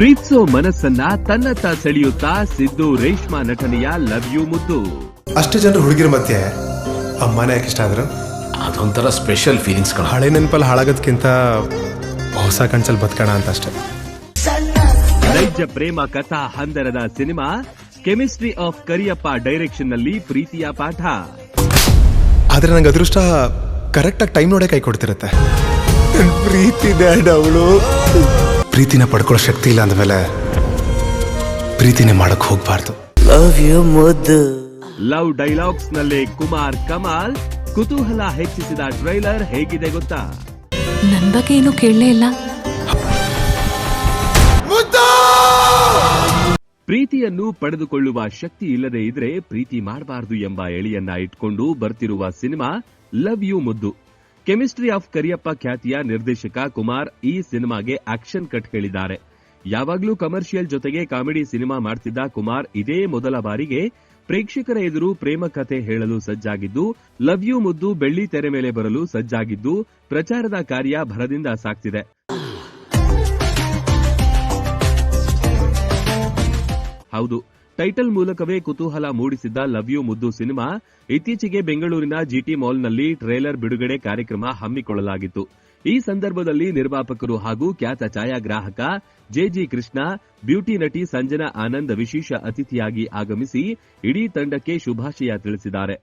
ಪ್ರೀತ್ಸೋ ಮನಸ್ಸನ್ನ ತನ್ನತ್ತ ಸೆಳೆಯುತ್ತಾ ಸಿದ್ದು ರೇಷ್ಮಾ ನಟನೆಯ love you ಮುದ್ದು. ಅಷ್ಟು ಜನರು ಹುಡುಗಿರ ಮಧ್ಯೆ ಅಮ್ಮನೇ ಯಾಕೆ ಇಷ್ಟ ಆದ್ರು? ಅದೊಂಥರ ಸ್ಪೆಷಲ್ ಫೀಲಿಂಗ್ಸ್ ಕಣ. ಹಳೆ ನೆನಪಲ್ಲಿ ಹಾಳಾಗೋದ್ಕಿಂತ ಹೊಸ ಕನ್ಸಲ್ಲಿ ಬದುಕೋಣ ಅಂತ ಅಷ್ಟೇ. ನೈಜ ಪ್ರೇಮ ಕಥಾ ಹಂದರದ ಸಿನಿಮಾ ಕೆಮಿಸ್ಟ್ರಿ ಆಫ್ ಕರಿಯಪ್ಪ ಡೈರೆಕ್ಷನ್ನಲ್ಲಿ ಪ್ರೀತಿಯ ಪಾಠ. ಆದ್ರೆ ನಂಗೆ ಅದೃಷ್ಟ ಕರೆಕ್ಟಾಗಿ ಟೈಮ್ ನೋಡೇ ಕೈ ಕೊಡ್ತಿರತ್ತೆ. ಪ್ರೀತಿ ಡ್ಯಾಡ್ ಅವಳು. ಪ್ರೀತಿನ ಪಡ್ಕೊಳ್ಳೋ ಶಕ್ತಿ ಇಲ್ಲ ಅಂದಮೇಲೆ ಪ್ರೀತಿನೇ ಮಾಡಕ್ ಹೋಗ್ಬಾರ್ದು. Love you Muddu. ಲವ್ ಡೈಲಾಗ್ಸ್ನಲ್ಲಿ ಕುಮಾರ್ ಕಮಾಲ್ ಕುತೂಹಲ ಹೆಚ್ಚಿಸಿದ ಟ್ರೈಲರ್ ಹೇಗಿದೆ ಗೊತ್ತಾ? ನನ್ ಬಗ್ಗೆ ಏನು ಕೇಳಲೇ ಇಲ್ಲ. ಪ್ರೀತಿಯನ್ನು ಪಡೆದುಕೊಳ್ಳುವ ಶಕ್ತಿ ಇಲ್ಲದೆ ಇದ್ರೆ ಪ್ರೀತಿ ಮಾಡಬಾರದು ಎಂಬ ಎಳಿಯನ್ನ ಇಟ್ಕೊಂಡು ಬರ್ತಿರುವ cinema love you Muddu. Chemistry of Kariyappa ಖ್ಯಾತಿಯ ನಿರ್ದೇಶಕ ಕುಮಾರ್ ಈ ಸಿನಿಮಾಗೆ ಆಕ್ಷನ್ ಕಟ್ ಹೇಳಿದ್ದಾರೆ. ಯಾವಾಗ್ಲೂ ಕಮರ್ಷಿಯಲ್ ಜೊತೆಗೆ ಕಾಮಿಡಿ ಸಿನಿಮಾ ಮಾಡ್ತಿದ್ದ ಕುಮಾರ್ ಇದೇ ಮೊದಲ ಬಾರಿಗೆ ಪ್ರೇಕ್ಷಕರ ಎದುರು ಪ್ರೇಮ ಕಥೆ ಹೇಳಲು ಸಜ್ಜಾಗಿದ್ದು, ಲವ್ ಯು ಮುದ್ದು ಬೆಳ್ಳಿ ತೆರೆ ಮೇಲೆ ಬರಲು ಸಜ್ಜಾಗಿದ್ದು, ಪ್ರಚಾರದ ಕಾರ್ಯ ಭರದಿಂದ ಸಾಗ್ತಿದೆ. ಹೌದು ಟೈಟಲ್ ಮೂಲಕವೇ ಕುತೂಹಲ ಮೂಡಿಸಿದ್ದ ಲವ್ ಯು ಮುದ್ದು ಸಿನಿಮಾ ಇತ್ತೀಚೆಗೆ ಬೆಂಗಳೂರಿನ ಜಿಟಿ ಮಾಲ್ನಲ್ಲಿ ಟ್ರೇಲರ್ ಬಿಡುಗಡೆ ಕಾರ್ಯಕ್ರಮ ಹಮ್ಮಿಕೊಳ್ಳಲಾಗಿತ್ತು. ಈ ಸಂದರ್ಭದಲ್ಲಿ ನಿರ್ಮಾಪಕರು ಹಾಗೂ ಖ್ಯಾತ ಛಾಯಾಗ್ರಾಹಕ ಜೆಜಿ ಕೃಷ್ಣ ಬ್ಯೂಟಿ ನಟಿ ಸಂಜನಾ ಆನಂದ್ ವಿಶೇಷ ಅತಿಥಿಯಾಗಿ ಆಗಮಿಸಿ ಇಡೀ ತಂಡಕ್ಕೆ ಶುಭಾಶಯ ತಿಳಿಸಿದ್ದಾರೆ.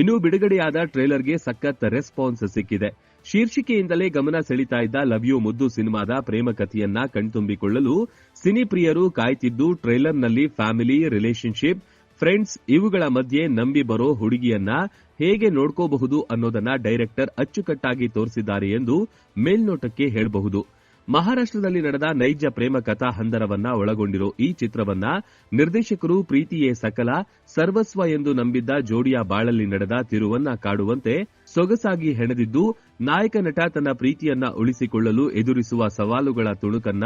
ಇನ್ನು ಬಿಡುಗಡೆಯಾದ ಟ್ರೇಲರ್ಗೆ ಸಖತ್ ರೆಸ್ಪಾನ್ಸ್ ಸಿಕ್ಕಿದೆ. ಶೀರ್ಷಿಕೆಯಿಂದಲೇ ಗಮನ ಸೆಳೀತಾ ಇದ್ದ ಲವ್ ಯು ಮುದ್ದು ಸಿನಿಮಾದ ಪ್ರೇಮ ಕಥೆಯನ್ನ ಕಣ್ತುಂಬಿಕೊಳ್ಳಲು ಸಿನಿ ಪ್ರಿಯರು ಕಾಯ್ತಿದ್ದು ಟ್ರೈಲರ್ನಲ್ಲಿ ಫ್ಯಾಮಿಲಿ, ರಿಲೇಶನ್ಶಿಪ್, ಫ್ರೆಂಡ್ಸ್ ಇವುಗಳ ಮಧ್ಯೆ ನಂಬಿ ಬರೋ ಹುಡುಗಿಯನ್ನ ಹೇಗೆ ನೋಡ್ಕೋಬಹುದು ಅನ್ನೋದನ್ನ ಡೈರೆಕ್ಟರ್ ಅಚ್ಚುಕಟ್ಟಾಗಿ ತೋರಿಸಿದ್ದಾರೆ ಎಂದು ಮೇಲ್ನೋಟಕ್ಕೆ ಹೇಳಬಹುದು. ಮಹಾರಾಷ್ಟ್ರದಲ್ಲಿ ನಡೆದ ನೈಜ ಪ್ರೇಮ ಕಥಾ ಹಂದರವನ್ನ ಒಳಗೊಂಡಿರೋ ಈ ಚಿತ್ರವನ್ನ ನಿರ್ದೇಶಕರು ಪ್ರೀತಿಯೇ ಸಕಲ, ಸರ್ವಸ್ವ ಎಂದು ನಂಬಿದ್ದ ಜೋಡಿಯ ಬಾಳಲ್ಲಿ ನಡೆದ ತಿರುವನ್ನ ಕಾಡುವಂತೆ ಸೊಗಸಾಗಿ ಹೆಣೆದಿದ್ದು, ನಾಯಕ ನಟ ತನ್ನ ಪ್ರೀತಿಯನ್ನ ಉಳಿಸಿಕೊಳ್ಳಲು ಎದುರಿಸುವ ಸವಾಲುಗಳ ತುಣುಕನ್ನ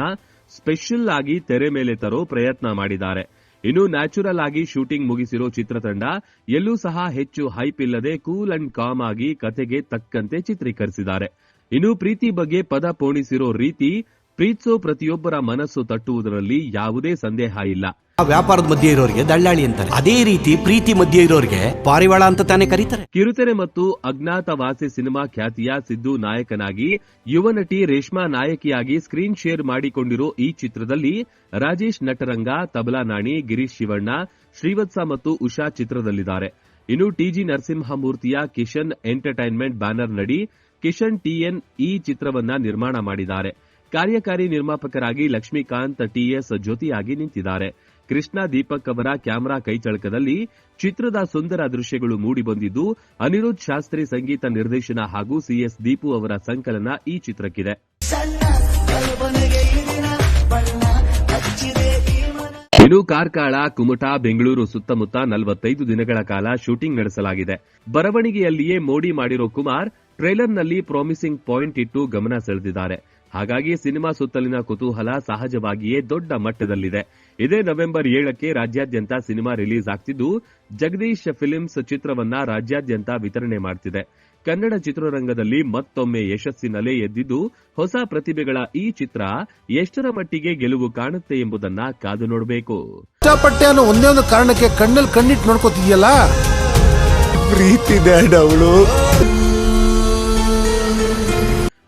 ಸ್ಪೆಷಲ್ ಆಗಿ ತೆರೆ ಮೇಲೆ ತರೋ ಪ್ರಯತ್ನ ಮಾಡಿದ್ದಾರೆ. ಇನ್ನು ನ್ಯಾಚುರಲ್ ಆಗಿ ಶೂಟಿಂಗ್ ಮುಗಿಸಿರೋ ಚಿತ್ರತಂಡ ಎಲ್ಲೂ ಸಹ ಹೆಚ್ಚು ಹೈಪ್ ಇಲ್ಲದೆ ಕೂಲ್ ಅಂಡ್ ಕಾಮ್ ಆಗಿ ಕತೆಗೆ ತಕ್ಕಂತೆ ಚಿತ್ರೀಕರಿಸಿದ್ದಾರೆ. ಇನ್ನು ಪ್ರೀತಿ ಬಗ್ಗೆ ಪದ ಪೋಣಿಸಿರೋ ರೀತಿ ಪ್ರೀತ್ಸೋ ಪ್ರತಿಯೊಬ್ಬರ ಮನಸ್ಸು ತಟ್ಟುವುದರಲ್ಲಿ ಯಾವುದೇ ಸಂದೇಹ ಇಲ್ಲ. ವ್ಯಾಪಾರದ ಮಧ್ಯೆ ಇರೋರಿಗೆ ದಳ್ಳಾಳಿ ಅಂತಾರೆ. ಅದೇ ರೀತಿ ಪ್ರೀತಿ ಮಧ್ಯೆ ಇರೋರಿಗೆ ಪಾರಿವಾಳ ಅಂತ ತಾನೇ ಕರೀತಾರೆ. ಕಿರುತೆರೆ ಮತ್ತು ಅಜ್ಞಾತವಾಸಿ ಸಿನಿಮಾ ಖ್ಯಾತಿಯ ಸಿದ್ದು ನಾಯಕನಾಗಿ ಯುವ ನಟಿ ರೇಷ್ಮಾ ನಾಯಕಿಯಾಗಿ ಸ್ಕ್ರೀನ್ ಶೇರ್ ಮಾಡಿಕೊಂಡಿರೋ ಈ ಚಿತ್ರದಲ್ಲಿ ರಾಜೇಶ್ ನಟರಂಗ ತಬಲಾ ನಾಣಿ ಗಿರೀಶ್ ಶಿವಣ್ಣ ಶ್ರೀವತ್ಸ ಮತ್ತು ಉಷಾ ಚಿತ್ರದಲ್ಲಿದ್ದಾರೆ. ಇನ್ನು ಟಿಜಿ ನರಸಿಂಹಮೂರ್ತಿಯ ಕಿಶನ್ ಎಂಟರ್ಟೈನ್ಮೆಂಟ್ ಬ್ಯಾನರ್ ನಡಿ ಕಿಶನ್ ಟಿಎನ್ ಈ ಚಿತ್ರವನ್ನ ನಿರ್ಮಾಣ ಮಾಡಿದ್ದಾರೆ. ಕಾರ್ಯಕಾರಿ ನಿರ್ಮಾಪಕರಾಗಿ ಲಕ್ಷ್ಮೀಕಾಂತ್ ಟಿಎಸ್ ಜ್ಯೋತಿಯಾಗಿ ನಿಂತಿದ್ದಾರೆ. ಕೃಷ್ಣ ದೀಪಕ್ ಅವರ ಕ್ಯಾಮೆರಾ ಕೈಚಳಕದಲ್ಲಿ ಚಿತ್ರದ ಸುಂದರ ದೃಶ್ಯಗಳು ಮೂಡಿಬಂದಿದ್ದು ಅನಿರುದ್ಧ್ ಶಾಸ್ತ್ರಿ ಸಂಗೀತ ನಿರ್ದೇಶನ ಹಾಗೂ ಸಿಎಸ್ ದೀಪು ಅವರ ಸಂಕಲನ ಈ ಚಿತ್ರಕ್ಕಿದೆ. ಇನ್ನು ಕಾರ್ಕಳ, ಕುಮಟಾ, ಬೆಂಗಳೂರು ಸುತ್ತಮುತ್ತ ನಲವತ್ತೈದು ದಿನಗಳ ಕಾಲ ಶೂಟಿಂಗ್ ನಡೆಸಲಾಗಿದೆ. ಬರವಣಿಗೆಯಲ್ಲಿಯೇ ಮೋಡಿ ಮಾಡಿರೋ ಕುಮಾರ್ ಟ್ರೇಲರ್ನಲ್ಲಿ ಪ್ರಾಮಿಸಿಂಗ್ ಪಾಯಿಂಟ್ ಇಟ್ಟು ಗಮನ ಸೆಳೆದಿದ್ದಾರೆ. ಹಾಗಾಗಿ ಸಿನಿಮಾ ಸುತ್ತಲಿನ ಕುತೂಹಲ ಸಹಜವಾಗಿಯೇ ದೊಡ್ಡ ಮಟ್ಟದಲ್ಲಿದೆ. ಇದೇ ನವೆಂಬರ್ ಏಳಕ್ಕೆ ರಾಜ್ಯಾದ್ಯಂತ ಸಿನಿಮಾ ರಿಲೀಸ್ ಆಗ್ತಿದ್ದು ಜಗದೀಶ್ ಫಿಲಿಮ್ಸ್ ಚಿತ್ರವನ್ನ ರಾಜ್ಯಾದ್ಯಂತ ವಿತರಣೆ ಮಾಡ್ತಿದೆ. ಕನ್ನಡ ಚಿತ್ರರಂಗದಲ್ಲಿ ಮತ್ತೊಮ್ಮೆ ಯಶಸ್ಸಿನಲ್ಲೇ ಎದ್ದಿದ್ದು ಹೊಸ ಪ್ರತಿಭೆಗಳ ಈ ಚಿತ್ರ ಎಷ್ಟರ ಮಟ್ಟಿಗೆ ಗೆಲುವು ಕಾಣುತ್ತೆ ಎಂಬುದನ್ನ ಕಾದು ನೋಡಬೇಕು. ಇಷ್ಟಪಟ್ಟೆ ಅನ್ನೋ ಒಂದೇ ಒಂದು ಕಾರಣಕ್ಕೆ ಕಣ್ಣಲ್ಲಿ ಕಣ್ಣಿಟ್ಟು ನೋಡ್ಕೋತಿದ್ಯಲ್ಲ ಪ್ರೀತಿ ಡ್ಯಾಡ್ ಅವಳು.